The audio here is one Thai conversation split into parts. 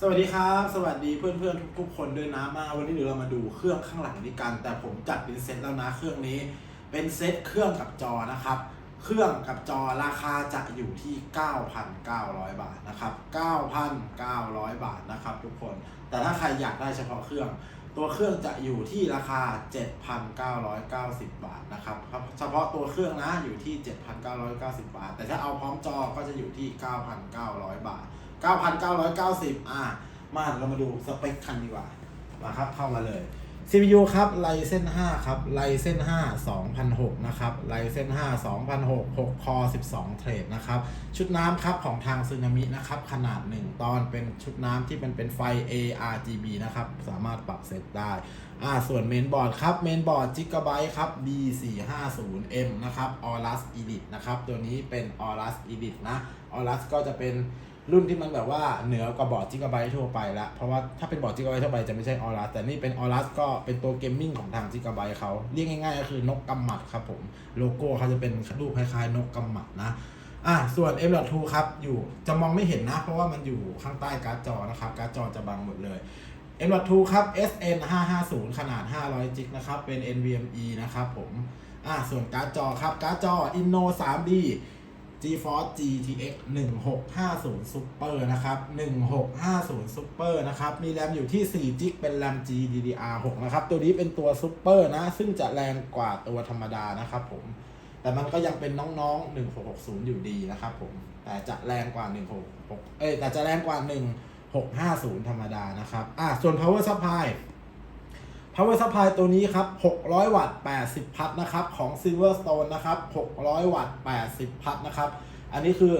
สวัสดีครับ สวัสดีเพื่อนๆทุกๆคนด้วยนะมาวันนี้เดี๋ยวเรามาดูเครื่องข้างหลังนี้กัน แต่ผมจัดเป็นเซตแล้วนะเครื่องนี้ เป็นเซตเครื่องกับจอนะครับ เครื่องกับจอราคาจะอยู่ที่ 9,900 บาทนะครับ 9,900 บาทนะครับทุกคน แต่ถ้าใครอยากได้เฉพาะเครื่อง ตัวเครื่องจะอยู่ที่ราคา 7,990 บาทนะครับครับเฉพาะตัวเครื่องนะอยู่ที่ 7,990 บาท แต่ถ้าเอาพร้อมจอก็จะอยู่ที่ 9,900 บาท 9,990 อะมาเรามาดูสเปคคันดีกว่า มาครับเข้ามาเลย CPU ครับ Ryzen 5ครับ Ryzen 5 2006 นะครับ Ryzen 5 2006 6 คอ 12 เทรดนะครับ ชุดน้ำครับของทางซึนามินะครับ ขนาด 1 ตอนเป็นชุดน้ำที่เป็นเป็นไฟ ARGB นะครับ สามารถปรับเซตได้อ่าส่วนเมนบอร์ดครับเมนบอร์ด Gigabyte ครับ B450M นะครับ Aorus Edit นะครับ ตัวนี้เป็น Aorus Edit นะ Aorus ก็จะเป็น รุ่นที่มันแบบว่าเหนือกว่าบอร์ดจิก a ไบทั่วไปละเพราะว่าถ้าเป็นบอร์ดจิก a ไบทั่วไปจะไม่ใช่ออรัสแต่นี่เป็นออรัสก็เป็นตัวเกมมิ่งของทางจิก a ไบเขาเรียกง่ายๆก็คือนกกำหมัดครับผมโลโก้เขาจะเป็นรูปคล้ายๆ นกกำหมัดนะอะส่วน M.2 ครับอยู่จะมองไม่เห็นนะ เพราะว่ามันอยู่ข้างใต้การ์ดจอนะครับการ์ดจอจะบังหมดเลย M.2 ครับ SN 550ขนาด 500 จิกนะครับเป็น NVMe นะครับผมอะส่วนการ์ดจอครับการ์ดจอ Inno 3D GeForce GTX 1650 Super นะครับ 1650 Super นะครับ มีแรมอยู่ที่ 4 g b เป็นแรม GDDR6 นะครับ ตัวนี้เป็นตัว Super นะ ซึ่งจะแรงกว่าตัวธรรมดานะครับผม แต่มันก็ยังเป็นน้องๆ 1660 อยู่ดีนะครับผม แต่จะแรงกว่า 166 เอ้ย แต่จะแรงกว่า 1650 ธรรมดานะครับ อะ ส่วน power supply power supply ตัวนี้ครับ 600 วัตต์ 80 พัทนะครับ ของ Silverstone นะครับ 600 วัตต์ 80 พัทนะครับ อันนี้คือ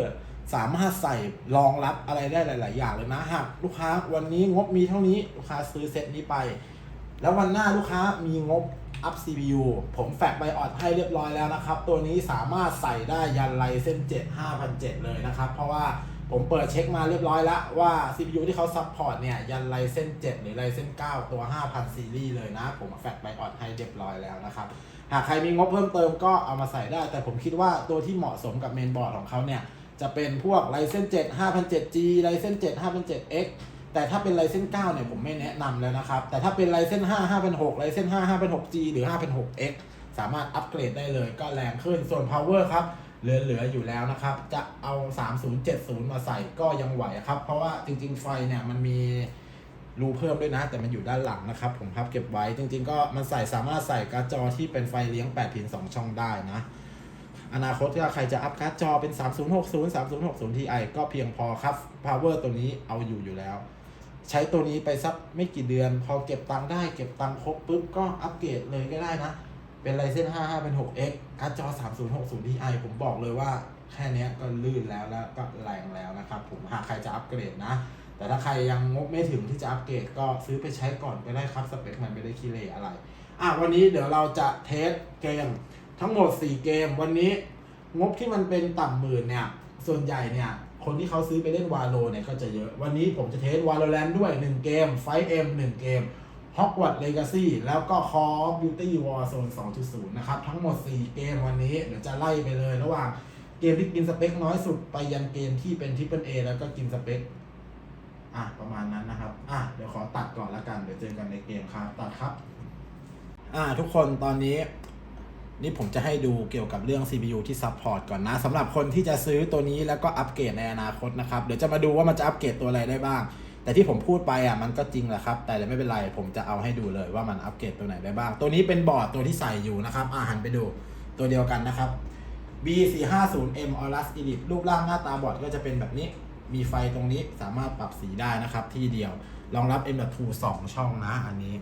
สามารถใส่รองรับอะไรได้หลาย ๆ อย่างเลยนะหากลูกค้าวันนี้งบมีเท่านี้ลูกค้าซื้อเซตนี้ไป แล้ววันหน้าลูกค้ามีงบอัพ CPU ผมแฟกไบออดให้เรียบร้อยแล้วนะครับ ตัวนี้สามารถใส่ได้ยันไลเส้น7 5007เลยนะครับ เพราะว่า ผมเปิดเช็คมาเรียบร้อยแล้วว่า CPU ที่เขาซัพพอร์ตเนี่ย ยันไลเส้น 7 หรือไลเส้น 9 ตัว 5000 ซีรีส์เลยนะ ผมแฟกไบออดให้เรียบร้อยแล้วนะครับ หากใครมีงบเพิ่มเติมก็เอามาใส่ได้ แต่ผมคิดว่าตัวที่เหมาะสมกับเมนบอร์ดของเขาเนี่ย จะเป็นพวกไลเส้น 7 5007G ไลเส้น 7 5007X แต่ถ้าเป็นไลเส้น 9 เนี่ยผมไม่แนะนำแล้วนะครับ แต่ถ้าเป็นไลเส้น 5 5006ไลเส้น 5 5006G หรือ 5006X สามารถอัปเกรดได้เลยก็แรงขึ้นส่วน power ครับ เหลือๆอยู่แล้วนะครับ จะเอา 3070 มาใส่ก็ยังไหวครับ เพราะว่าจริง ๆ ไฟเนี่ยมันมีรูเพิ่มด้วยนะ แต่มันอยู่ด้านหลังนะครับ ผมพับเก็บไว้จริง ๆ ก็มันใส่สามารถใส่การ์ดจอที่เป็นไฟเลี้ยง8พิน2ช่องได้นะอนาคตถ้าใครจะอัพการ์ดจอเป็น 3060 3060 Ti ก็เพียงพอครับ power ตัวนี้เอาอยู่อยู่แล้ว ใช้ตัวนี้ไปสักไม่กี่เดือน พอเก็บตังค์ได้เก็บตังค์ครบปุ๊บก็อัปเกรดเลยก็ได้นะ เป็นไรเส้น55 เป็น 6x การ์ดจอ 3060 Ti ผมบอกเลยว่าแค่นี้ก็ลื่นแล้วแล้วก็แรงแล้วนะครับ ผมหากใครจะอัปเกรดนะ แต่ถ้าใครยังงบไม่ถึงที่จะอัปเกรดก็ซื้อไปใช้ก่อนก็ได้ครับ สเปคมันไม่ได้ขี้เหร่อะไร อะวันนี้เดี๋ยวเราจะเทสเกม ทั้งหมด 4 เกม วันนี้งบที่มันเป็นต่ำหมื่นเนี่ย ส่วนใหญ่เนี่ยคนที่เขาซื้อไปเล่นวาโลเนี่ยก็จะเยอะ วันนี้ผมจะเทสวาโลแรนด้วย 1 เกม ไฟเอ็ม1เกม Hogwarts Legacy แล้วก็ Call of Duty Warzone 2.0 นะครับ ทั้งหมด 4 เกมวันนี้เดี๋ยวจะไล่ไปเลย ระหว่างเกมที่กินสเปคน้อยสุดไปยันเกมที่เป็น Triple A แล้วก็กินสเปคอะ ประมาณนั้นนะครับ อะ เดี๋ยวขอตัดก่อนละกัน เดี๋ยวเจอกันในเกมครับ ตัดครับ อ่า ทุกคนตอนนี้ นี่ผมจะให้ดูเกี่ยวกับเรื่อง CPU ที่ซัพพอร์ตก่อนนะสำหรับคนที่จะซื้อตัวนี้แล้วก็อัปเกรดในอนาคตนะครับ เดี๋ยวจะมาดูว่ามันจะอัปเกรดตัวอะไรได้บ้าง แต่ที่ผมพูดไปอะมันก็จริงแหละครับ แต่ไม่เป็นไรผมจะเอาให้ดูเลยว่ามันอัปเกรดตัวไหนได้บ้าง ตัวนี้เป็นบอร์ดตัวที่ใส่อยู่นะครับอ่าหันไปดูตัวเดียวกันนะครับ B450M Aorus Elite รูปร่างหน้าตาบอร์ดก็จะเป็นแบบนี้มีไฟตรงนี้สามารถปรับสีได้นะครับ ที่เดียวรองรับ M.2 2 ช่องนะอันนี้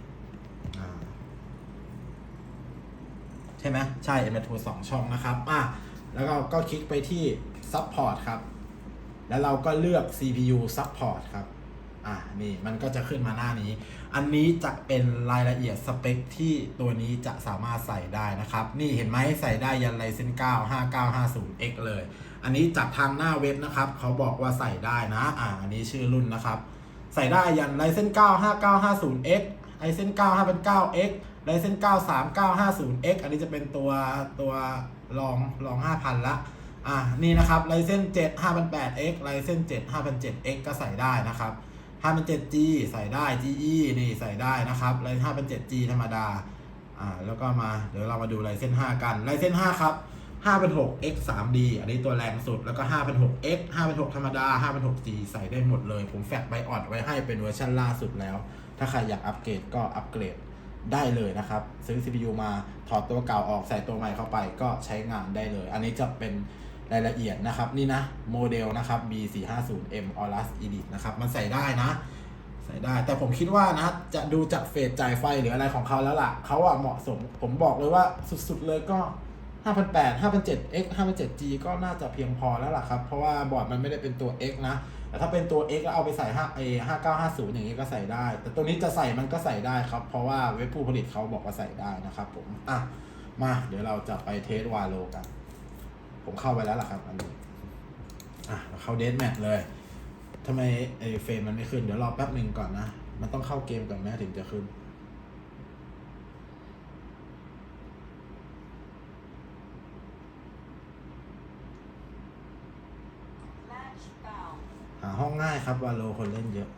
ใช่ไหมใช่ M.2 2 ช่องนะครับอะแล้วก็ก็คลิกไปที่ Support ครับ แล้วเราก็เลือก CPU Support ครับ อะนี่มันก็จะขึ้นมาหน้านี้ อันนี้จะเป็นรายละเอียดสเปคที่ตัวนี้จะสามารถใส่ได้นะครับ นี่เห็นไหมใส่ได้ยันไรเส้น 9 5950X เลย อันนี้จากทางหน้าเว็บนะครับ เขาบอกว่าใส่ได้นะ อ่า อันนี้ชื่อรุ่นนะครับ ใส่ได้ยันไรเส้น 9 5950X ไรเส้น 9 5,900X ไรเส้น 9 3950X อันนี้จะเป็นตัวตัวรองรอง 5,000 ละอ่านี่นะครับไรเส้น7 5,800X ไรเส้น7 5,700X ก็ใส่ได้นะครับ ถ้าเป็น 7G ใส่ได้ GE นี่ใส่ได้นะครับแล้วถ้าเป็น 7G ธรรมดาอ่าแล้วก็มาเดี๋ยวเรามาดูไลเซน5 กันไลเซน5 ครับ5เป็น6 x 3d อันนี้ตัวแรงสุดแล้วก็5เป็น6 x 5เป็น6ธรรมดา5เป็น 6g ใส่ได้หมดเลย ผมแฟกใบออดไว้ให้เป็นเวอร์ชันล่าสุดแล้ว ถ้าใครอยากอัปเกรดก็อัปเกรดได้เลยนะครับ ซื้อ CPU มาถอดตัวเก่าออกใส่ตัวใหม่เข้าไปก็ใช้งานได้เลย อันนี้จะเป็น รายละเอียดนะครับ นี่นะโมเดลนะครับ B450M Aorus Edit นะครับมันใส่ได้นะ ใส่ได้ แต่ผมคิดว่านะจะดูจากเฟสจ่ายไฟหรืออะไรของเขาแล้วล่ะเขาอะเหมาะสม ผมบอกเลยว่าสุดๆเลยก็5,800 5,700 X 5,700 G ก็น่าจะเพียงพอแล้วล่ะครับ เพราะว่าบอร์ดมันไม่ได้เป็นตัว X นะ แต่ถ้าเป็นตัว X แล้วเอาไปใส่ 5 A 5950 อย่างนี้ก็ใส่ได้ แต่ตัวนี้จะใส่มันก็ใส่ได้ครับ เพราะว่าเว็บผู้ผลิตเขาบอกว่าใส่ได้นะครับผม อะ มา เดี๋ยวเราจะไปเทสวาโลกัน ผมเข้าไปแล้วล่ะครับอันนี้อะเราเข้าเดทแมทเลยทำไมไอเฟรมมันไม่ขึ้น เดี๋ยวรอแป๊บหนึ่งก่อนนะ มันต้องเข้าเกมก่อนแม่ถึงจะขึ้น หาห้องง่ายครับวาโลคนเล่นเยอะ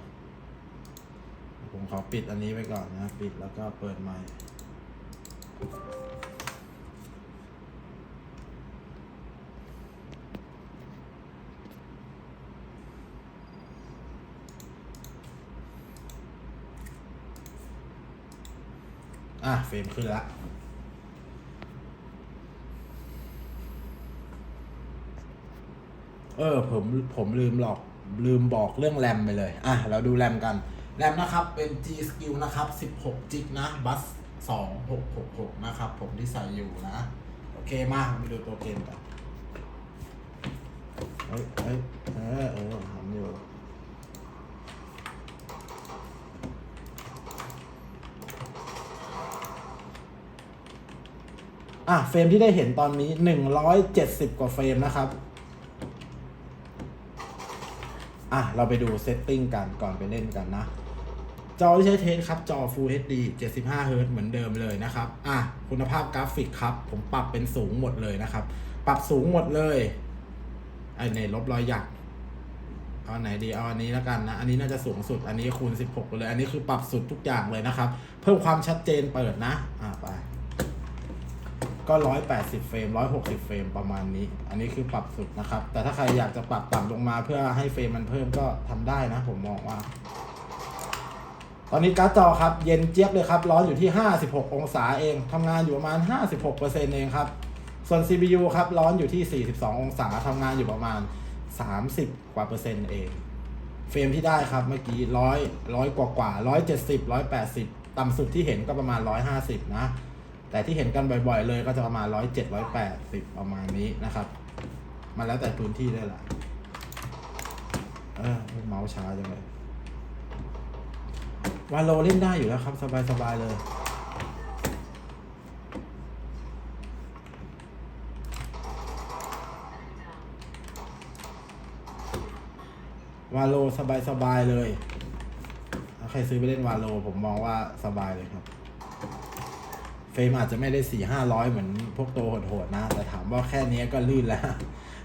ผมขอปิดอันนี้ไว้ก่อนนะ ปิดแล้วก็เปิดไม อะเฟรมขึ้นละเออผมผมลืมหลอกลืมบอกเรื่องแรมไปเลย อะ เราดูแรมกัน แรมนะครับเป็น G Skill นะครับ16จิกนะ บัส2666 นะครับ ผมที่ใส่อยู่นะ โอเค มาไปดูตัวเกมกันเฮ้ยเฮ้ยเออเออทำ อะเฟรมที่ได้เห็นตอนนี้ 170 กว่าเฟรมนะครับอะเราไปดูเซตติ้งกันก่อนไปเล่นกันนะ จอที่ใช้เทสครับ จอ Full HD 75 Hz เหมือนเดิมเลยนะครับ อะคุณภาพกราฟิกครับ ผมปรับเป็นสูงหมดเลยนะครับ ปรับสูงหมดเลยไอในลบรอยหยักเอาไหนดีเอาอันนี้แล้วกันนะ อันนี้น่าจะสูงสุด อันนี้คูณ 16 เลย อันนี้คือปรับสุดทุกอย่างเลยนะครับ เพิ่มความชัดเจนเปิดนะ อะไป ก็ 180 เฟรม 160 เฟรมประมาณนี้ อันนี้คือปรับสุดนะครับ แต่ถ้าใครอยากจะปรับต่ำลงมาเพื่อให้เฟรมมันเพิ่มก็ทำได้นะ ผมมองว่า ตอนนี้การ์ดจอครับ เย็นเจี๊ยบเลยครับ ร้อนอยู่ที่ 56 องศาเองทำงานอยู่ประมาณ 56%เองครับ ส่วน CPU ครับ ร้อนอยู่ที่ 42 องศาทำงานอยู่ประมาณ 30 กว่าเปอร์เซ็นต์เอง เฟรมที่ได้ครับเมื่อกี้ร้อยร้อยกว่ากว่าร้อยเจ็ดสิบร้อยแปดสิบต่ำสุดที่เห็นก็ประมาณร้อยห้าสิบนะ แต่ที่เห็นกันบ่อยๆ เลยก็จะประมาณร้อยเจ็ดร้อยแปดสิบประมาณนี้นะครับ มันแล้วแต่พื้นที่ด้วยแหละเออเมาส์ช้าจังเลยวาโลเล่นได้อยู่แล้วครับ สบายๆเลยวาโลสบายๆเลย ถ้าใครซื้อไปเล่นวาโลผมมองว่าสบายเลยครับ เฟรมอาจจะไม่ได้สี่ห้าร้อยเหมือนพวกตัวโหดๆนะ แต่ถามว่าแค่นี้ก็ลื่นแล้ว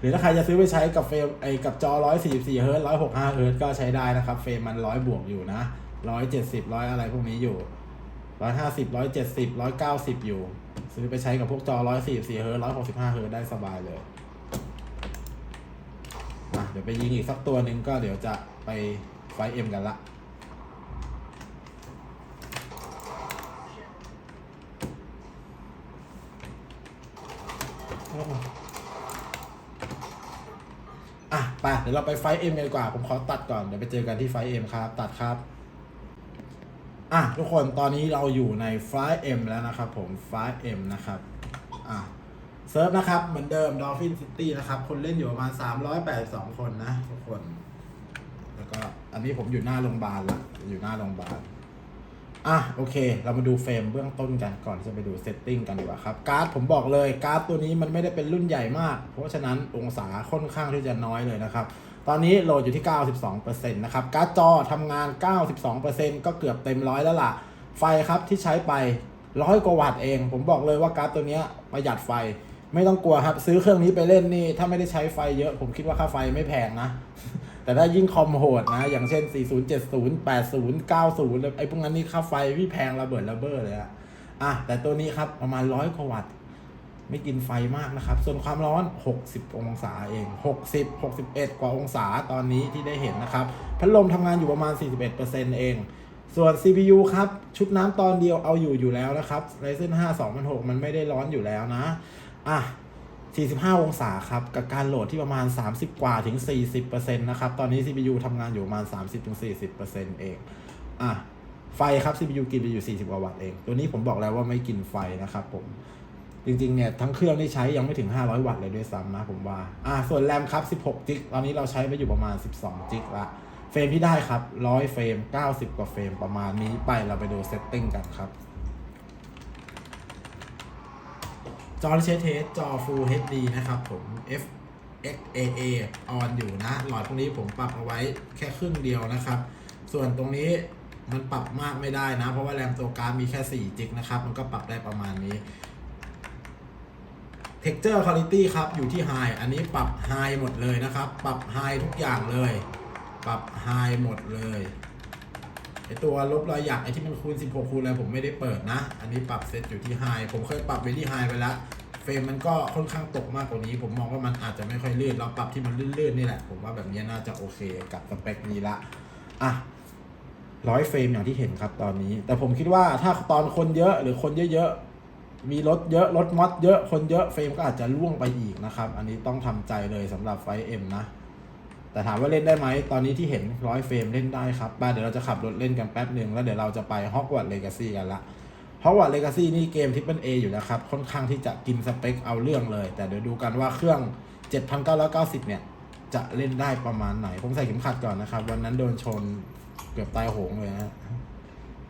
หรือถ้าใครจะซื้อไปใช้กับเฟรมไอ้กับจอร้อยสี่สี่เฮิร์ตร้อยหกห้าเฮิร์ตก็ใช้ได้นะครับ เฟรมมันร้อยบวกอยู่นะร้อยเจ็ดสิบร้อยอะไรพวกนี้อยู่ร้อยห้าสิบร้อยเจ็ดสิบร้อยเก้าสิบอยู่ ซื้อไปใช้กับพวกจอร้อยสี่สี่เฮิร์ตร้อยหกสิบห้าเฮิร์ตได้สบายเลยอะเดี๋ยวไปยิงอีกสักตัวหนึ่งก็เดี๋ยวจะไปไฟเอ็มกันละ อะ ไปเดี๋ยวเราไปไฟเอ็มกันดีกว่า ผมขอตัดก่อน เดี๋ยวไปเจอกันที่ไฟเอ็มครับ ตัดครับ อะทุกคนตอนนี้เราอยู่ในไฟเอ็มแล้วนะครับผมไฟเอ็มนะครับ อะเซิร์ฟนะครับ เหมือนเดิม Dolphin City นะครับ คนเล่นอยู่ประมาณ 382 คนนะ ทุกคน แล้วก็อันนี้ผมอยู่หน้าโรงพยาบาลละอยู่หน้าโรงพยาบาล อะโอเค เรามาดูเฟรมเบื้องต้นกันก่อนจะไปดูเซตติ้งกันดีกว่าครับ การ์ดผมบอกเลยการ์ดตัวนี้มันไม่ได้เป็นรุ่นใหญ่มาก เพราะฉะนั้นองศาค่อนข้างที่จะน้อยเลยนะครับ ตอนนี้โหลดอยู่ที่ 92%นะครับการ์ดจอทำงาน 92%ก็เกือบเต็มร้อยแล้วล่ะ ไฟครับที่ใช้ไปร้อยกว่าวัตต์เอง ผมบอกเลยว่าการ์ดตัวนี้ประหยัดไฟไม่ต้องกลัวครับ ซื้อเครื่องนี้ไปเล่นนี่ถ้าไม่ได้ใช้ไฟเยอะ ผมคิดว่าค่าไฟไม่แพงนะ แต่ถ้ายิ่งคอมโหดนะ อย่างเช่น 40 70 80 90 ไอ้พวกนั้นนี่ค่าไฟพี่แพงระเบิดระเบ้อเลยอะอะแต่ตัวนี้ครับประมาณร้อยกว่าวัตต์ไม่กินไฟมากนะครับ ส่วนความร้อน 60 องศาเอง 60 61 กว่าองศาตอนนี้ที่ได้เห็นนะครับ พัดลมทำงานอยู่ประมาณ 41%เอง ส่วน CPU ครับ ชุดน้ำตอนเดียวเอาอยู่อยู่แล้วนะครับ Ryzen 5 2006 มันไม่ได้ร้อนอยู่แล้วนะ อะ 45 องศาครับ กับการโหลดที่ประมาณ 30 กว่าถึง 40%นะครับ ตอนนี้ CPU ทำงานอยู่ประมาณ 30-40%เอง อะ ไฟครับ CPU กินไปอยู่ 40 กว่าวัตต์เอง ตัวนี้ผมบอกแล้วว่าไม่กินไฟนะครับผม จริงๆ เนี่ย ทั้งเครื่องที่ใช้ยังไม่ถึง 500 วัตต์เลยด้วยซ้ำนะผมว่า อะ ส่วนแรมครับ 16 จิก ตอนนี้เราใช้ไปอยู่ประมาณ 12 จิกละ เฟรมที่ได้ครับ 100 เฟรม 90 กว่าเฟรมประมาณนี้ไป เราไปดูเซตติ้งกันครับ จอที่ใช้เทสจอ Full HD นะครับผม F XAA on อยู่นะ หลอดพวกนี้ผมปรับเอาไว้แค่ครึ่งเดียวนะครับ ส่วนตรงนี้มันปรับมากไม่ได้นะ เพราะว่าแรมตัวการ์ดมีแค่ 4 จิกนะครับ มันก็ปรับได้ประมาณนี้ Texture Quality ครับ อยู่ที่ High อันนี้ปรับ High หมดเลยนะครับ ปรับ High ทุกอย่างเลย ปรับ High หมดเลย ตัวลบรอยหยักไอที่มันคูณ 16 คูณอะไรผมไม่ได้เปิดนะ อันนี้ปรับเซตอยู่ที่ High ผมเคยปรับไว้ที่ High ไปแล้วเฟรมมันก็ค่อนข้างตกมากกว่านี้ ผมมองว่ามันอาจจะไม่ค่อยลื่นเราปรับที่มันลื่นๆนี่แหละ ผมว่าแบบนี้น่าจะโอเคกับสเปคนี้ละอะร้อยเฟรมอย่างที่เห็นครับตอนนี้ แต่ผมคิดว่าถ้าตอนคนเยอะหรือคนเยอะๆ มีรถเยอะรถมอดเยอะคนเยอะเฟรมก็อาจจะล่วงไปอีกนะครับ อันนี้ต้องทำใจเลยสำหรับไฟเอ็มนะ แต่ถามว่าเล่นได้ไหม ตอนนี้ที่เห็นร้อยเฟรมเล่นได้ครับบ้าเดี๋ยวเราจะขับรถเล่นกันแป๊บหนึ่งแล้วเดี๋ยวเราจะไปฮอกวอตส์เลกาซี่กันละฮอกวอตส์เลกาซี่นี่เกมทิปเปิลเออยู่แล้วครับ ค่อนข้างที่จะกินสเปคเอาเรื่องเลย แต่เดี๋ยวดูกันว่าเครื่อง 7,990 เนี่ย จะเล่นได้ประมาณไหน ผมใส่เข็มขัดก่อนนะครับ วันนั้นโดนชนเกือบตายโหงเลยนะ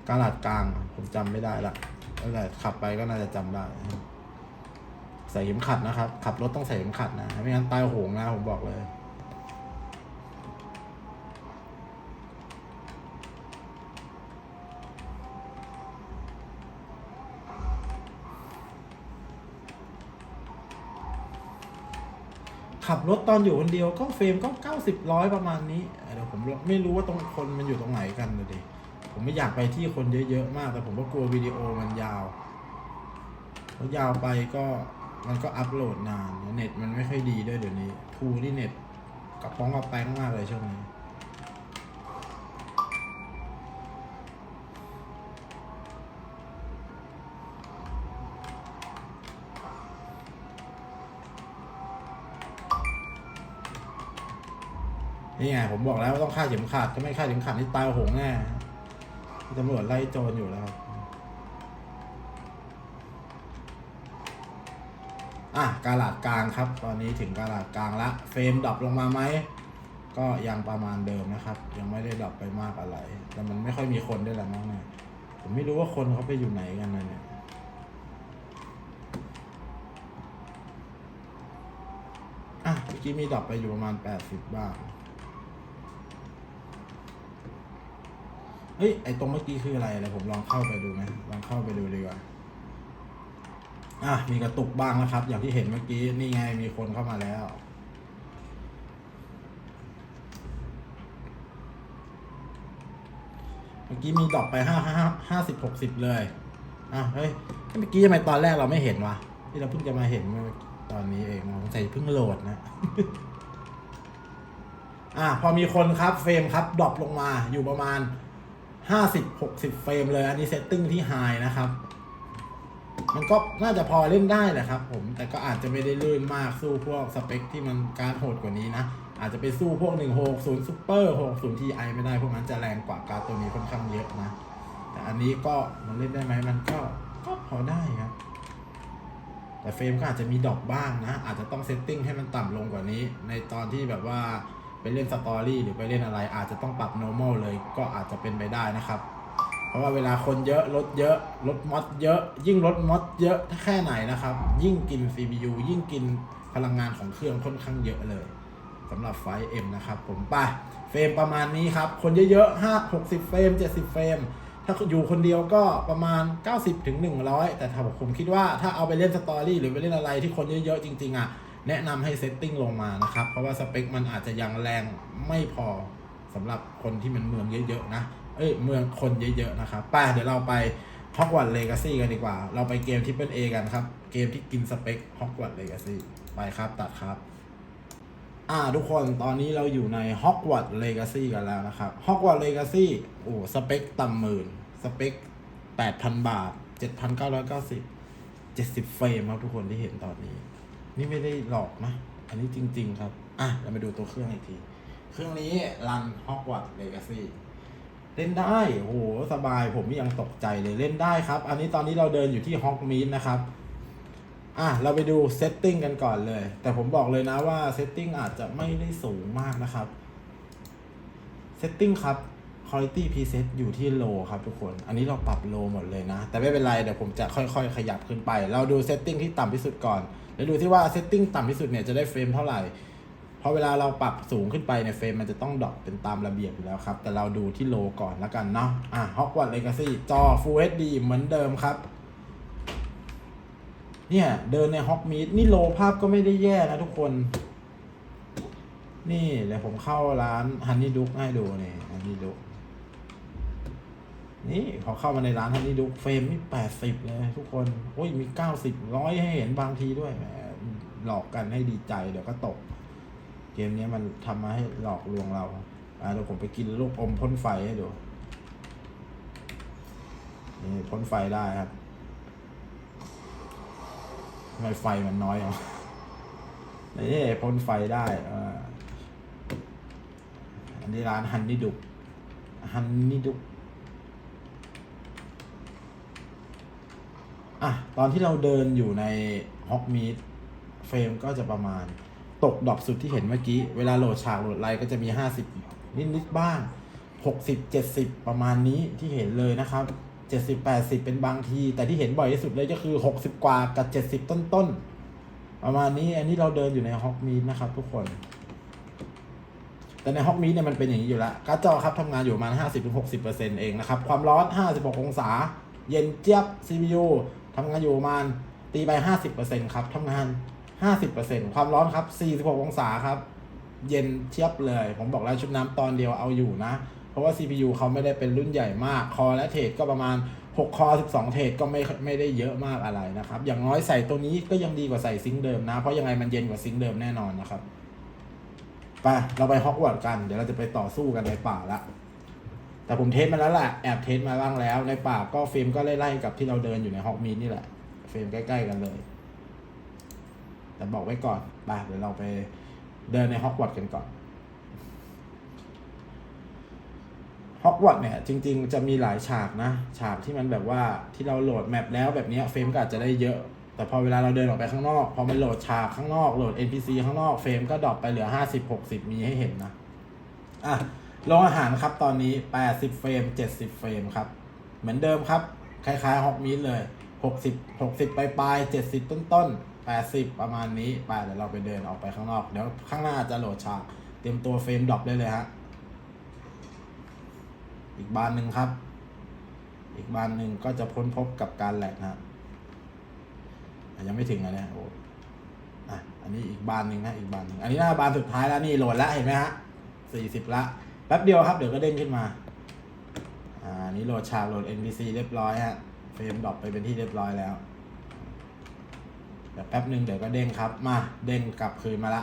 กาลาดกลางผมจำไม่ได้ละแต่ขับไปก็น่าจะจำได้ ใส่เข็มขัดนะครับ ขับรถต้องใส่เข็มขัดนะ ไม่งั้นตายโหงนะผมบอกเลย ขับรถตอนอยู่คนเดียวก็เฟรมก็เก้าสิบร้อยประมาณนี้เดี๋ยวผมไม่รู้ว่าตรงคนมันอยู่ตรงไหนกันเลยดิผมไม่อยากไปที่คนเยอะๆมาก แต่ผมก็กลัววิดีโอมันยาวเพรายาวไปก็มันก็อัพโหลดนาน เน็ตมันไม่ค่อยดีด้วยเดี๋ยวนี้ทูนี่เน็ตกับป้องกับแป้งมากเลยช่วงนี้ นี่ไงผมบอกแล้วว่าต้องฆ่าเข็มขัดถ้าไม่ฆ่าเข็มขัดนี่ตายโหงแน่ตำรวจไล่โจรอยู่แล้วครับอะกาลาดกลางครับ ตอนนี้ถึงกาลาดกลางละ เฟรมดรอปลงมาไหม ก็ยังประมาณเดิมนะครับ ยังไม่ได้ดรอปไปมากอะไร แต่มันไม่ค่อยมีคนด้วยแหละมั้งเนี่ยผมไม่รู้ว่าคนเขาไปอยู่ไหนกันนะเนี่ยอะเมื่อกี้มีดรอปไปอยู่ประมาณแปดสิบบ้าง เฮ้ย ไอตรงเมื่อกี้คืออะไรเดี๋ยวผมลองเข้าไปดูไหมลองเข้าไปดูดีกว่า อะ มีกระตุกบ้างนะครับ อย่างที่เห็นเมื่อกี้ นี่ไง มีคนเข้ามาแล้ว เมื่อกี้มีดรอปไปห้าห้าห้าสิบหกสิบเลย อะ เฮ้ย เมื่อกี้ทำไมตอนแรกเราไม่เห็นวะ ที่เราเพิ่งจะมาเห็นเมื่อตอนนี้เองสงสัยเพิ่งโหลดนะอะพอมีคนครับเฟรมครับดรอปลงมาอยู่ประมาณ ห้าสิบหกสิบเฟรมเลย อันนี้เซตติ้งที่ไฮนะครับ มันก็น่าจะพอเล่นได้แหละครับผม แต่ก็อาจจะไม่ได้ลื่นมากสู้พวกสเปคที่มันการดโหดกว่านี้นะ อาจจะไปสู้พวก 160 Super 60 Ti ไม่ได้พวกนั้นจะแรงกว่าการดตัวนี้ค่อนข้างเยอะนะ แต่อันนี้ก็มันเล่นได้ไหมมันก็ก็พอได้ครับ แต่เฟรมก็อาจจะมีดอปบ้างนะ อาจจะต้องเซตติ้งให้มันต่ำลงกว่านี้ ในตอนที่แบบว่า ไปเล่นสตอรี่หรือไปเล่นอะไร อาจจะต้องปรับ normal เลยก็อาจจะเป็นไปได้นะครับ เพราะว่าเวลาคนเยอะรถเยอะรถมอดเยอะ ยิ่งรถมอดเยอะแค่ไหนนะครับ ยิ่งกิน CPU ยิ่งกินพลังงานของเครื่องค่อนข้างเยอะเลยสำหรับไฟ M นะครับผมไปเฟรมประมาณนี้ครับ คนเยอะๆ5 60เฟรม70เฟรมถ้าอยู่คนเดียวก็ประมาณ90ถึง100 แต่ถ้าผมคิดว่าถ้าเอาไปเล่นสตอรี่หรือไปเล่นอะไรที่คนเยอะๆจริงๆอะ แนะนำให้เซตติ้งลงมานะครับ เพราะว่าสเปคมันอาจจะยังแรงไม่พอสำหรับคนที่มันเมืองเยอะๆนะ เอ้ยเมืองคนเยอะๆนะครับไป้าเดี๋ยวเราไปฮอกวอตเลกาซี่กันดีกว่า เราไปเกมที่เป็น A กันครับ เกมที่กินสเปคฮอกวอตเลกาซี่ไปครับตัดครับ อ่าทุกคนตอนนี้เราอยู่ใน Hogwarts Legacy กันแล้วนะครับ Hogwarts Legacy โอ้สเปคต่ำหมื่น สเปค 8,000 บาท 7,990 70 เฟรมครับทุกคนที่เห็นตอนนี้ นี่ไม่ได้หลอกนะ อันนี้จริง ๆ ครับ อะ เรามาดูตัวเครื่องอีกที เครื่องนี้รัน Hogwarts Legacy เล่นได้ โอ้โห สบาย ผมยังตกใจเลย เล่นได้ครับ อันนี้ตอนนี้เราเดินอยู่ที่ Hogmeade นะครับ อะ เราไปดูเซตติ้งกันก่อนเลย แต่ผมบอกเลยนะว่าเซตติ้งอาจจะไม่ได้สูงมากนะครับ เซตติ้งครับ Quality Preset อยู่ที่ low ครับทุกคน อันนี้เราปรับ low หมดเลยนะ แต่ไม่เป็นไร เดี๋ยวผมจะค่อยๆ ขยับขึ้นไป เราดูเซตติ้งที่ต่ำที่สุดก่อน แล้วดูที่ว่าเซตติ้งต่ำที่สุดเนี่ยจะได้เฟรมเท่าไหร่พอเวลาเราปรับสูงขึ้นไปในยเฟรมมันจะต้องดรอปเป็นตามระเบียบอยู่แล้วครับ แต่เราดูที่โลก่อนแล้วกันเนาะอะ Hogwarts Legacy จอ Full HD เหมือนเดิมครับ เนี่ย เดินในฮอกมีดนี่โลภาพก็ไม่ได้แย่นะทุกคน นี่เดี๋ยวผมเข้าร้านฮันนี่ดุกให้ดูนี่ฮันนี่ดุก นี่พอเข้ามาในร้านฮันนี่ดุกเฟรมนี่แปดสิบเลยทุกคน โอ้ยมีเก้าสิบร้อยให้เห็นบางทีด้วยแหมหลอกกันให้ดีใจเดี๋ยวก็ตก เกมนี้มันทำมาให้หลอกลวงเราอ่าเดี๋ยวผมไปกินลูกอมพ่นไฟให้ดู นี่พ่นไฟได้ครับทำไมไฟมันน้อยอะนี่พ่นไฟได้อ่าอันนี้ร้านฮันนี่ดุกฮันนี่ดุก อะตอนที่เราเดินอยู่ในฮอกมีดเฟรมก็จะประมาณตกดรอปสุดที่เห็นเมื่อกี้ เวลาโหลดฉากโหลดไลน์ก็จะมี 50 นิดๆบ้าง 60 70 ประมาณนี้ที่เห็นเลยนะครับ 70 80 เป็นบางที แต่ที่เห็นบ่อยที่สุดเลยก็คือ 60 กว่ากับ 70 ต้นๆ ประมาณนี้อันนี้เราเดินอยู่ในฮอกมีดนะครับทุกคน แต่ในฮอกมีดเนี่ยมันเป็นอย่างนี้อยู่แล้วการ์ดจอครับทำงานอยู่ประมาณ 50-60%เองนะครับ ความร้อน 56 องศา เย็นเจี๊ยบ CPU ทำงานอยู่ประมาณตีไป 50%ครับทำงาน 50%ความร้อนครับ 46 องศาครับ เย็นเทียบเลย ผมบอกแล้วชุบน้ำตอนเดียวเอาอยู่นะ เพราะว่า CPU เขาไม่ได้เป็นรุ่นใหญ่มาก คอและเทรดก็ประมาณ 6 คอ 12 เทรดก็ไม่ไม่ได้เยอะมากอะไรนะครับ อย่างน้อยใส่ตัวนี้ก็ยังดีกว่าใส่ซิงเดิมนะ เพราะยังไงมันเย็นกว่าซิงเดิมแน่นอนนะครับ ไป เราไปฮอกวอตส์กัน เดี๋ยวเราจะไปต่อสู้กันในป่าละ แต่ผมเทสมาแล้วแหละแอบเทสมาบ้างแล้ว ในป่าก็เฟรมก็ไล่ๆกับที่เราเดินอยู่ในฮอกมีดนี่แหละ เฟรมใกล้ๆกันเลย แต่บอกไว้ก่อนไปเดี๋ยวเราไปเดินในฮอกวอตส์กันก่อนฮอกวอตส์เนี่ยจริง ๆ จะมีหลายฉากนะ ฉากที่มันแบบว่าที่เราโหลดแมปแล้วแบบนี้เฟรมก็อาจจะได้เยอะ แต่พอเวลาเราเดินออกไปข้างนอก พอมันโหลดฉากข้างนอกโหลด NPC ข้างนอกเฟรมก็ดรอปไปเหลือ 50 60 มีให้เห็นนะ อะ โรงอาหารครับตอนนี้ 80 เฟรม 70 เฟรมครับ เหมือนเดิมครับ คล้ายๆฮอกมีดเลย 60 60 ปลายปลาย70 ต้นต้นๆ80 ประมาณนี้ไปเดี๋ยวเราไปเดินออกไปข้างนอก เดี๋ยวข้างหน้าจะโหลดฉาก เตรียมตัวเฟรมดรอปได้เลยฮะ อีกบานหนึ่งครับ อีกบานหนึ่งก็จะพ้นพบกับการแหลกนะอะยังไม่ถึงอันเนี้ยโอ้อะอันนี้อีกบานหนึ่งนะอีกบานหนึ่งอันนี้หน้าบานสุดท้ายแล้วนี่โหลดแล้วเห็นไหมฮะสี่สิบละ ป๊บเดียวครับ เดี๋ยวก็เด้งขึ้นมา อ่า นี่โหลดฉากโหลด NPC เรียบร้อยฮะ เฟรมดรอปไปเป็นที่เรียบร้อยแล้ว เดี๋ยวแป๊บหนึ่งเดี๋ยวก็เด้งครับ มา เด้งกลับคืนมาละ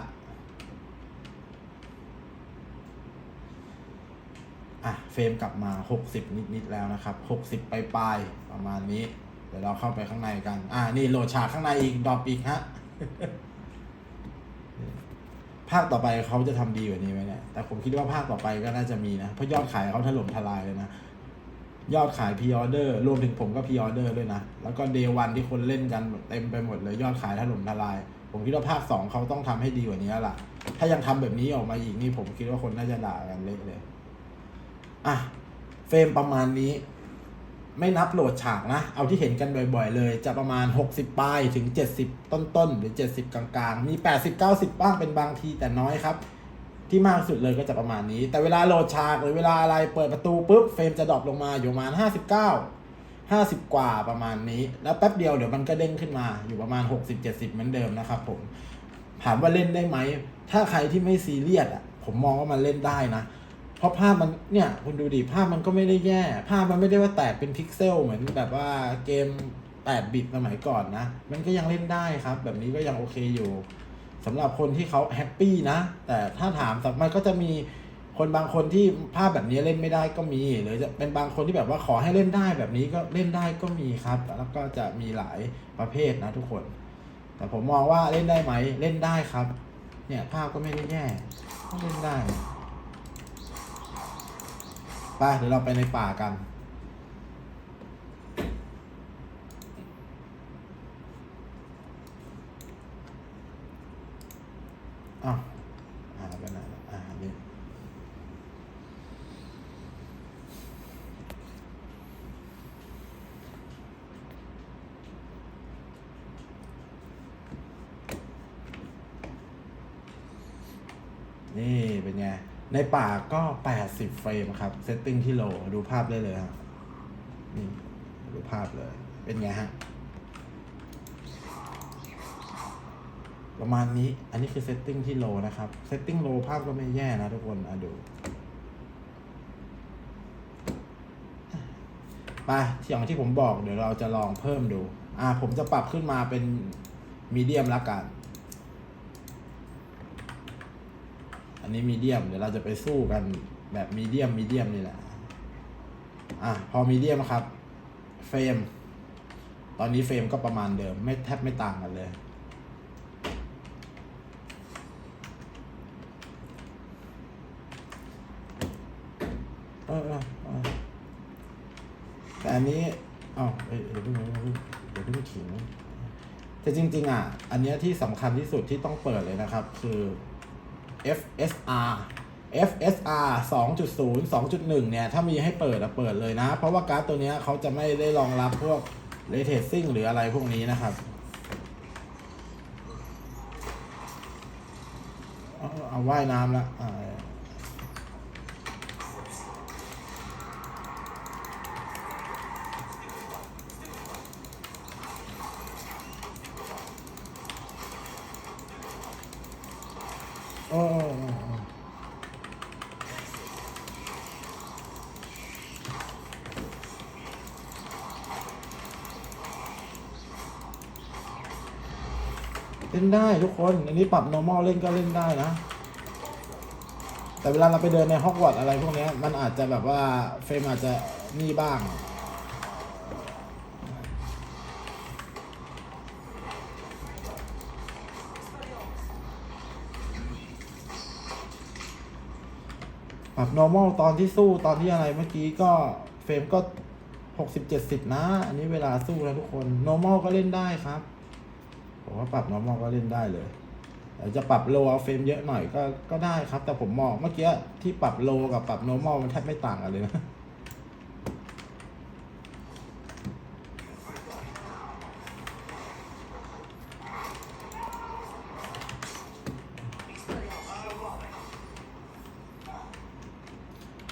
อะ เฟรมกลับมา 60 นิดๆแล้วนะครับ 60 ปลายๆประมาณนี้ เดี๋ยวเราเข้าไปข้างในกัน อ่า นี่โหลดฉากข้างในอีก ดรอปอีกฮะ ภาคต่อไปเขาจะทำดีกว่านี้ไหมเนี่ยแต่ผมคิดว่าภาคต่อไปก็น่าจะมีนะ เพราะยอดขายเขาถล่มทลายเลยนะ ยอดขายพ r ออเดอร์รวมถึงผมก็พ r ออเดอร์ด้วยนะ แล้วก็เดวันที่คนเล่นกันเต็มไปหมดเลย ยอดขายถล่มทลาย ผมคิดว่าภาคสองเขาต้องทำให้ดีกว่านี้ล่ะ ถ้ายังทำแบบนี้ออกมาอีกนี่ผมคิดว่าคนน่าจะด่ากันเละเลย อะ เฟรมประมาณนี้ ไม่นับโหลดฉากนะ เอาที่เห็นกันบ่อยๆเลย จะประมาณ 60ปลายถึง 70 ต้นๆ หรือ 70 กลางๆ มี 80 90 บ้างเป็นบางทีแต่น้อยครับ ที่มากสุดเลยก็จะประมาณนี้ แต่เวลาโหลดฉากหรือเวลาอะไรเปิดประตูปุ๊บเฟรมจะดรอปลงมาอยู่ประมาณ 59 50 กว่าประมาณนี้ แล้วแป๊บเดียวเดี๋ยวมันก็เด้งขึ้นมาอยู่ประมาณ 60 70 เหมือนเดิมนะครับผม ถามว่าเล่นได้ไหม ถ้าใครที่ไม่ซีเรียสอะผมมองว่ามันเล่นได้นะ เพราะภาพมันเนี่ยคุณดูดิภาพมันก็ไม่ได้แย่ ภาพมันไม่ได้ว่าแตกเป็นพิกเซลเหมือนแบบว่าเกม 8 บิตสมัยก่อนนะ มันก็ยังเล่นได้ครับ แบบนี้ก็ยังโอเคอยู่สำหรับคนที่เขาแฮปปี้นะ แต่ถ้าถามมันก็จะมีคนบางคนที่ภาพแบบนี้เล่นไม่ได้ก็มีหรือจะเป็นบางคนที่แบบว่าขอให้เล่นได้แบบนี้ก็เล่นได้ก็มีครับ แล้วก็จะมีหลายประเภทนะทุกคน แต่ผมมองว่าเล่นได้ไหมเล่นได้ครับ เนี่ยภาพก็ไม่ได้แย่ก็เล่นได้ ไปเดี๋ยวเราไปในป่ากัน อ้าวอ่าไปไหนละอ่านี่นี่เป็นไง ในป่าก็ 80 เฟรมครับ เซตติ้งที่โลดูภาพได้เลยครับนี่ดูภาพเลย เป็นไงฮะ ประมาณนี้ อันนี้คือเซตติ้งที่โลนะครับ เซตติ้งโลภาพก็ไม่แย่นะทุกคนอะดู ไปอย่างที่ผมบอกเดี๋ยวเราจะลองเพิ่มดู อ่าผมจะปรับขึ้นมาเป็นมีเดียมละกัน นนี้มีเดียมเดี๋ยวเราจะไปสู้กันแบบมีเดียมมีเดียมนี่แหละ อะพอมีเดียมครับ เฟรม ตอนนี้เฟรมก็ประมาณเดิม ไม่แทบไม่ต่างกันเลยเออเออเอแต่อันนี้อ๋อเอ้ยเดี๋ยวเพิ่งเดี๋ยวเพิ่งเดี๋ยวเพิ่งขิงแต่จริง ๆ อะ อันเนี้ยที่สำคัญที่สุดที่ต้องเปิดเลยนะครับ คือ FSR FSR 2.0 2.1 เนี่ย ถ้ามีให้เปิดอะเปิดเลยนะ เพราะว่าการ์ดตัวเนี้ยเขาจะไม่ได้รองรับพวก Ray Tracing หรืออะไรพวกนี้นะครับ เอาเอาว่ายน้ำละอ่า โอ้โอ้โอ้โอ้ เล่นได้ทุกคน อันนี้ปรับ normal เล่นก็เล่นได้นะ แต่เวลาเราไปเดินในฮอกวอตส์อะไรพวกนี้มันอาจจะแบบว่าเฟรมอาจจะนี่บ้างปรับ normal ตอนที่สู้ตอนที่อะไรเมื่อกี้ก็เฟรมก็หกสิบเจ็ดสิบนะ อันนี้เวลาสู้แล้วทุกคน normal ก็เล่นได้ครับ ผมว่าปรับ normal ก็เล่นได้เลยแต่จะปรับ low เอาเฟรมเยอะหน่อยก็ก็ได้ครับ แต่ผมมองเมื่อกี้ที่ปรับ low กับปรับ normal มันแทบไม่ต่างกันเลยนะ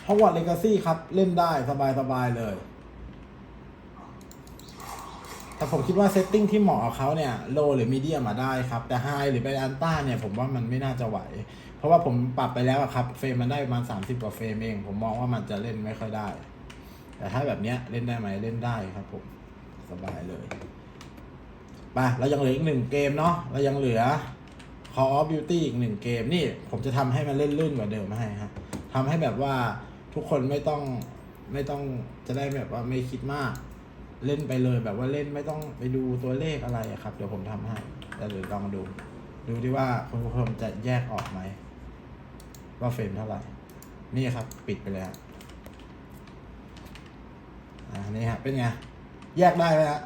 ฮอวอตเลกาซี่ครับ เล่นได้สบายสบายๆเลย แต่ผมคิดว่าเซตติ้งที่เหมาะกับเขาเนี่ยโลหรือมีเดียมาได้ครับ แต่ไฮหรือเป็นอันต้าเนี่ยผมว่ามันไม่น่าจะไหว เพราะว่าผมปรับไปแล้วครับ เฟรมมันได้ประมาณ 30 กว่าเฟรมเอง ผมมองว่ามันจะเล่นไม่ค่อยได้ แต่ถ้าแบบเนี้ยเล่นได้ไหมเล่นได้ครับผมสบายเลยไปเรายังเหลืออีกหนึ่งเกมเนาะเรายังเหลือ Call of Duty อีกหนึ่งเกมนี่ผมจะทำให้มันเล่นลื่นกว่าเดิมให้ฮะทำให้แบบว่าทุกคนไม่ต้องไม่ต้องจะได้แบบว่าไม่คิดมาก เล่นไปเลยแบบว่าเล่นไม่ต้องไปดูตัวเลขอะไรครับ เดี๋ยวผมทำให้แต่เดี๋ยวลองดู ดูที่ว่าคุณผู้ชมจะแยกออกไหม ว่าเฟรมเท่าไหร่ นี่ครับ ปิดไปแล้วอ่านี่ฮะเป็นไง แยกได้ไหมฮะ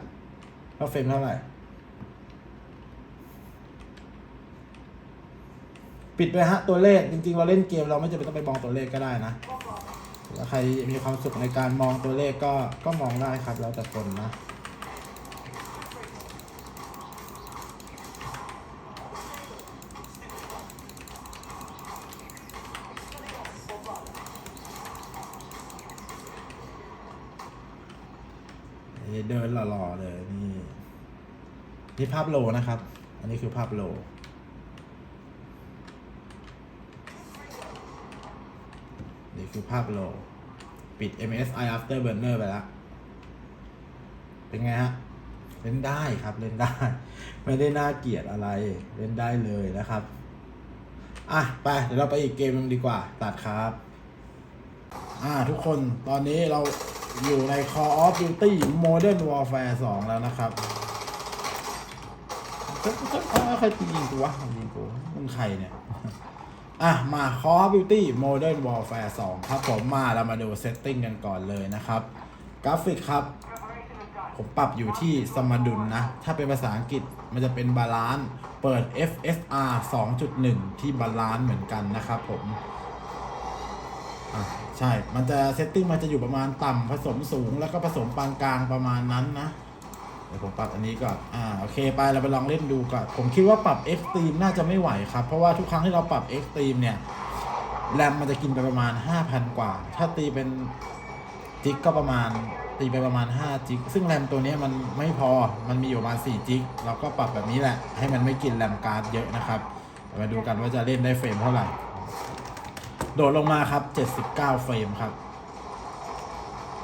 ว่าเฟรมเท่าไหร่ ปิดไปฮะตัวเลขจริง ๆ เราเล่นเกมเราไม่จำเป็นต้องไปมองตัวเลขก็ได้นะ ใครมีความสุขในการมองตัวเลขก็ก็มองได้ครับแล้วแต่คนนะเดินหล่อๆเลยนี่นี่ภาพโลนะครับ อันนี้คือภาพโลนี่คือภาพโล ปิด MSI Afterburner ไปแล้ว เป็นไงฮะ เล่นได้ครับ เล่นได้ ไม่ได้น่าเกลียดอะไร เล่นได้เลยนะครับ อะ ไป เดี๋ยวเราไปอีกเกมหนึงดีกว่า ตัดครับ อ่า ทุกคน ตอนนี้เราอยู่ใน Call of Duty Modern Warfare 2 แล้วนะครับจะจะเอาใครตียิงกูวะยิงกูมึงใครเนี่ย อะ มา Call of Duty Modern Warfare 2 ครับผมมาเรามาดูเซตติ้งกันก่อนเลยนะครับ กราฟิกครับ ผมปรับอยู่ที่สมดุลนะ ถ้าเป็นภาษาอังกฤษมันจะเป็นบาลานซ์เปิด FSR 2.1 ที่บาลานซ์เหมือนกันนะครับผมอะใช่ มันจะเซตติ้งมันจะอยู่ประมาณต่ำผสมสูงแล้วก็ผสมปานกลางประมาณนั้นนะ ดี๋ยวผมปรับอันนี้ก่อน อ่า โอเค ไป เราไปลองเล่นดูก่อน ผมคิดว่าปรับ Extreme น่าจะไม่ไหวครับ เพราะว่าทุกครั้งที่เราปรับ Extreme เนี่ย แรมมันจะกินไปประมาณ 5,000 กว่า ถ้าตีเป็นจิกก็ประมาณ ตีไปประมาณ 5 จิก ซึ่งแรมตัวนี้มันไม่พอ มันมีอยู่ประมาณ 4 จิก เราก็ปรับแบบนี้แหละ ให้มันไม่กินแรมการ์ดเยอะนะครับ มาดูกันว่าจะเล่นได้เฟรมเท่าไหร่ โดดลงมาครับ 79 เฟรมครับ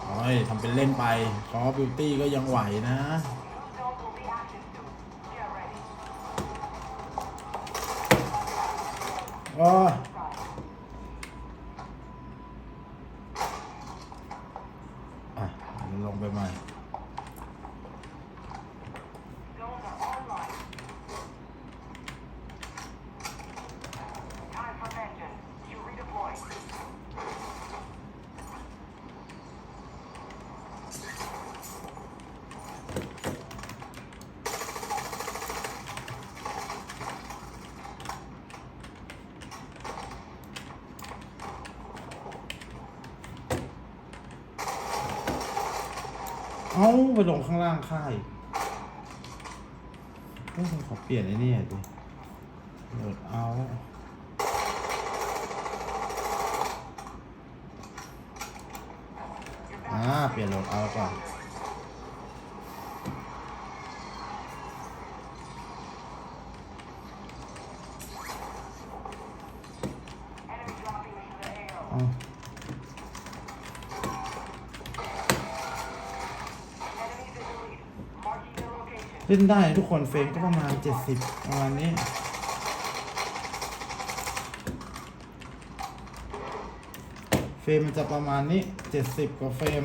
โอ้ยทำเป็นเล่นไปคอบิวตี้ก็ยังไหวนะโอ้ยอะลงไปใหม่ เอ้าไปลงข้างล่างค่ายก็คงขอเปลี่ยนไอ้นี่ดิโหลดเอาอ่า เปลี่ยนโหลดเอาก่อน เล่นได้ทุกคนเฟรมก็ประมาณ 70ประมาณนี้เฟรมมันจะประมาณนี้ 70 กว่าเฟรม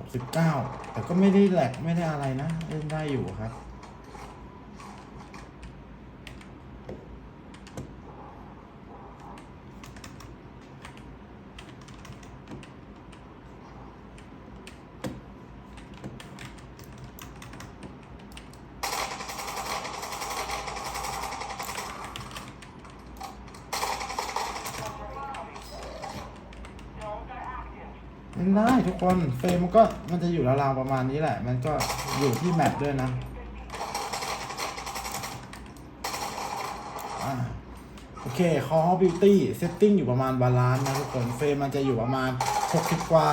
69 แต่ก็ไม่ได้แหลกไม่ได้อะไรนะ เล่นได้อยู่ครับ เล่ได้ทุกคนเฟรมมันก็มันจะอยู่ราวๆประมาณนี้แหละ มันก็อยู่ที่แมปด้วยนะโอเค Call of Duty setting อยู่ประมาณบาลานซ์นะทุกคนเฟรมมันจะอยู่ประมาณ 60 กว่า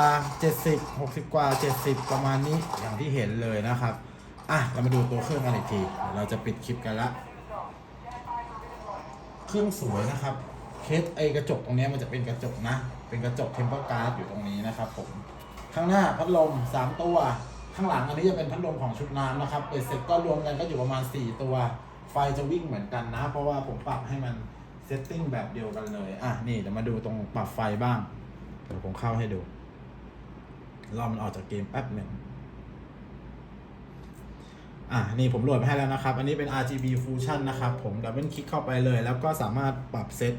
70 60 กว่า 70 ประมาณนี้อย่างที่เห็นเลยนะครับ อะ เรามาดูตัวเครื่องกันอีกทีเราจะปิดคลิปกันละเครื่องสวยนะครับ เคสไอกระจกตรงนี้มันจะเป็นกระจกนะ เป็นกระจกเทมเปอร์การ์ดอยู่ตรงนี้นะครับผม ข้างหน้าพัดลม 3 ตัว ข้างหลังอันนี้จะเป็นพัดลมของชุดน้ำนะครับเบ็ดเสร็จก็รวมกันก็อยู่ประมาณ 4 ตัว ไฟจะวิ่งเหมือนกันนะ เพราะว่าผมปรับให้มันเซตติ้งแบบเดียวกันเลย อะ นี่เดี๋ยวมาดูตรงปรับไฟบ้าง เดี๋ยวผมเข้าให้ดู รอมันออกจากเกมแป๊บหนึ่งอะนี่ผมโหลดมาให้แล้วนะครับ อันนี้เป็น RGB Fusion นะครับ ผมดับเบิลคลิกเข้าไปเลย แล้วก็สามารถปรับเซต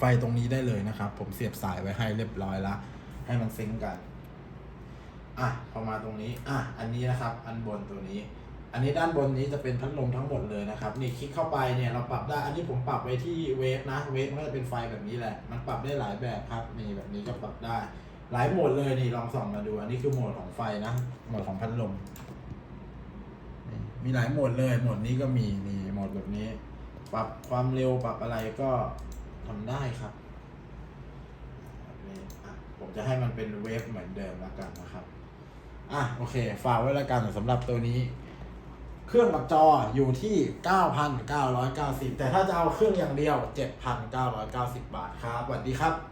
ไฟตรงนี้ได้เลยนะครับ ผมเสียบสายไว้ให้เรียบร้อยแล้วให้มันซิงกัน อะพอมาตรงนี้ อะ อันนี้นะครับ อันบนตัวนี้ อันนี้ด้านบนนี้จะเป็นพัดลมทั้งหมดเลยนะครับ นี่คลิกเข้าไปเนี่ยเราปรับได้ อันนี้ผมปรับไว้ที่เวฟนะ เวฟมันก็จะเป็นไฟแบบนี้แหละ มันปรับได้หลายแบบครับ นี่แบบนี้ก็ปรับได้ หลายโหมดเลยนี่ลองส่องมาดู อันนี้คือโหมดของไฟนะ โหมดของพัดลม มีหลายโหมดเลย โหมดนี้ก็มี นี่โหมดแบบนี้ ปรับความเร็ว ปรับอะไรก็ ทำได้ครับนี้อะผมจะให้มันเป็นเวฟเหมือนเดิมแล้วกันนะครับ อะโอเค ฝากไว้แล้วกันสำหรับตัวนี้ เครื่องกับจออยู่ที่ 9,990 แต่ถ้าจะเอาเครื่องอย่างเดียว 7,990 บาทครับสวัสดีครับ